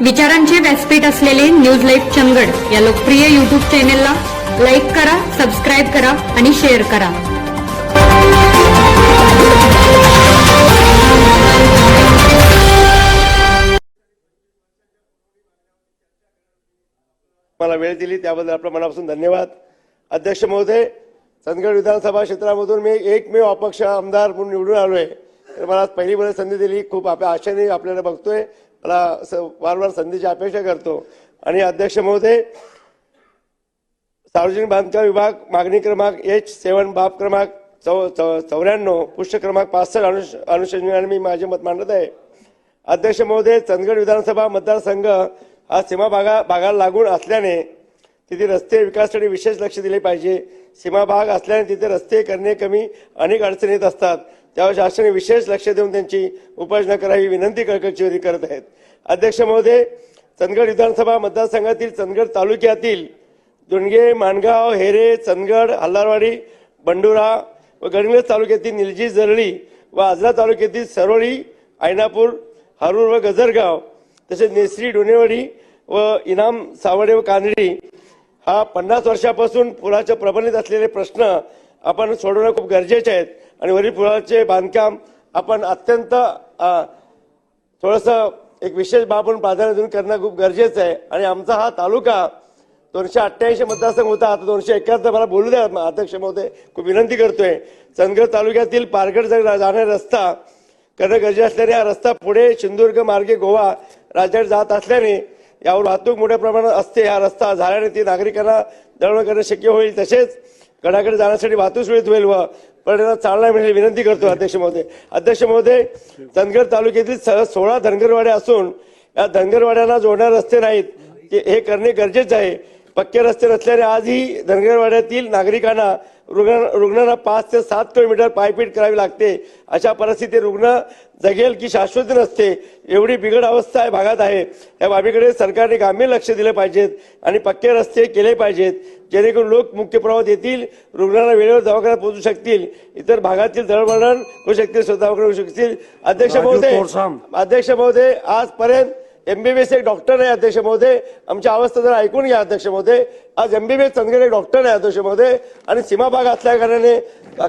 विचारांचे व्यासपीठ असलेले न्यूज लाईव्ह चंगड या लोकप्रिय युट्यूब चॅनेलला लाईक करा सबस्क्राईब करा आणि शेअर करा. मला वेळ दिली त्याबद्दल आपल्या मनापासून धन्यवाद. अध्यक्ष महोदय चंदगड विधानसभा क्षेत्रामधून मी एकमेव अपक्ष आमदार म्हणून निवडून आलोय. तर मला पहिली वेळ संधी दिली. खूप आपल्या आशेने आपल्याला बघतोय. मला असं वारंवार संधीची अपेक्षा करतो. आणि अध्यक्ष महोदय सार्वजनिक बांधकाम विभाग मागणी क्रमांक एच सेवन बाब क्रमांक चौ चौ चौऱ्याण्णव पुष्ट क्रमांक पासष्ट अनुष अनुषंगाने मी माझे मत मांडत आहे. अध्यक्ष महोदय चंदगड विधानसभा मतदारसंघ हा सीमा भागा भागाला लागून असल्याने तिथे रस्ते विकासासाठी विशेष लक्ष दिले पाहिजे. सीमा भाग असल्याने तिथे रस्ते करणे कमी अनेक अडचणी येत असतात. त्यावर शासनाने विशेष लक्ष देऊन त्यांची उपाययोजना करावी विनंती कळकळीची करत आहेत. अध्यक्ष महोदय चंदगड विधानसभा मतदारसंघातील चंदगड तालुक्यातील दुणगे माणगाव हेरे चंदगड हल्लारवाडी बंडुरा व गडहिंग्लज तालुक्यातील निलजी जरळी व आजरा तालुक्यातील सरोळी आयनापूर हारूर व गजरगाव तसेच नेसरी डोनेवाडी व इनाम सावडे व कानडी हा पन्नास वर्षापासून पुराचे प्रबलित असलेले प्रश्न आपण सोडवणं खूप गरजेचे आहेत. आणि वरील पुलाचे बांधकाम आपण अत्यंत थोडंसं एक विशेष बाब म्हणून प्राधान्य देऊन करणं खूप गरजेचं आहे. आणि आमचा हा तालुका दोनशे अठ्ठ्याऐंशी मतदारसंघ होता. आता दोनशे एकाहत्तर मला बोलू द्या अध्यक्ष महोदय. खूप विनंती करतोय. चंदगड तालुक्यातील पारगड जर जाणारा रस्ता करणं गरजेचं असल्याने हा रस्ता पुढे सिंधुदुर्ग मार्गे गोवा राज्यात जात असल्याने यावर वाहतूक मोठ्या प्रमाणात असते. हा रस्ता झाल्याने ती नागरिकांना दळवण करणं शक्य होईल. तसेच गडाकडे जाण्यासाठी वाहतूक सुरळीत होईल व पर्यटनात चालना मिळेल विनंती करतो अध्यक्ष महोदय. अध्यक्ष महोदय चंदगड तालुक्यातील स- सोळा धनगरवाड्या असून या धनगरवाड्यांना जोडणारे रस्ते नाहीत. ते हे करणे गरजेचे आहे. पक्के रस्ते नसल्याने आजही धनगरवाड्यातील नागरिकांना रुग्ण रुग्णांना पाच ते सात किलोमीटर पायपीट करावी लागते. अशा परिस्थितीत रुग्ण जगेल की शाश्वती नसते एवढी बिघड अवस्था आहे भागात आहे. या बाबीकडे सरकारने गांभीर लक्ष दिले पाहिजेत आणि पक्के रस्ते केले पाहिजेत जेणेकरून लोक मुख्य प्रवाहात येतील रुग्णांना वेळेवर दवाखान्यात पोहोचू शकतील इतर भागातील दळणवळण होऊ शकतील स्वतःकडे होऊ शकतील. अध्यक्ष महोदय. अध्यक्ष महोदय आजपर्यंत एमबीबीएस एक डॉक्टर आहे अध्यक्ष महोदय आमच्या अवस्था जरा ऐकून घ्या अध्यक्ष महोदय आज एमबीबीएस चंदगड एक डॉक्टर आहे अध्यक्ष महोदय आणि सीमा भाग असल्या कारणाने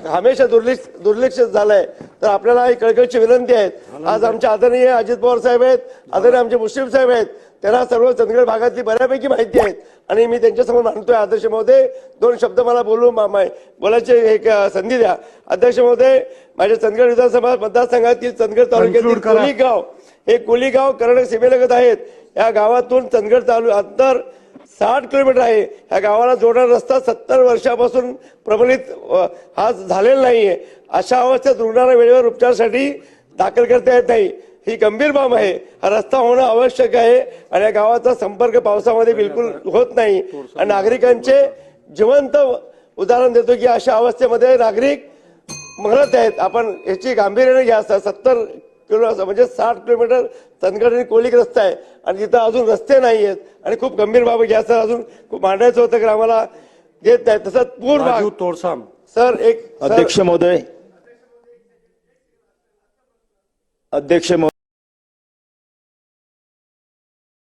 हमेशा दुर्लक्ष दुर्लक्ष झालंय. तर आपल्याला ही कळकळीची विनंती आहे आज आमचे आदरणीय अजित पवार साहेब आहेत. आदरणीय आमचे मुश्रीफ साहेब आहेत. त्यांना सर्व चंदगड भागातली बऱ्यापैकी माहिती आहेत. आणि मी त्यांच्यासमोर मांडतोय. अध्यक्ष महोदय दोन शब्द मला बोलू बोलायचे एक संधी द्या. अध्यक्ष महोदय माझ्या चंदगड विधानसभा मतदारसंघातील चंदगड तालुक्यातील Conclude करा. कोली गाव हे कोली गाव कर्नाटक सीमेलगत आहेत. या गावातून चंदगड तालु अंतर साठ किलोमीटर आहे. ह्या गावाला जोडणारा रस्ता सत्तर वर्षापासून प्रबलित हा झालेला नाहीये. अशा अवस्थेत रुग्णांना वेळेवर उपचारासाठी दाखल करता येत नाही. ही गंभीर बाब आहे. हा रस्ता होणं आवश्यक आहे आणि या गावाचा संपर्क पावसामध्ये बिलकुल होत नाही. आणि नागरिकांचे जिवंत उदाहरण देतो की अशा अवस्थेमध्ये नागरिक म्हणत आहेत आपण याची गांभीर्याने घ्या. सत्तर किलो म्हणजे साठ किलोमीटर चंदगड आणि कोलिक रस्ता आहे आणि तिथं अजून रस्ते नाही आहेत आणि खूप गंभीर बाब घ्या सर अजून खूप मांडायचं होतं की आम्हाला देत नाही तसंच पूर भाग. राजू तोरसाम सर एक अध्यक्ष महोदय. अध्यक्ष महोदय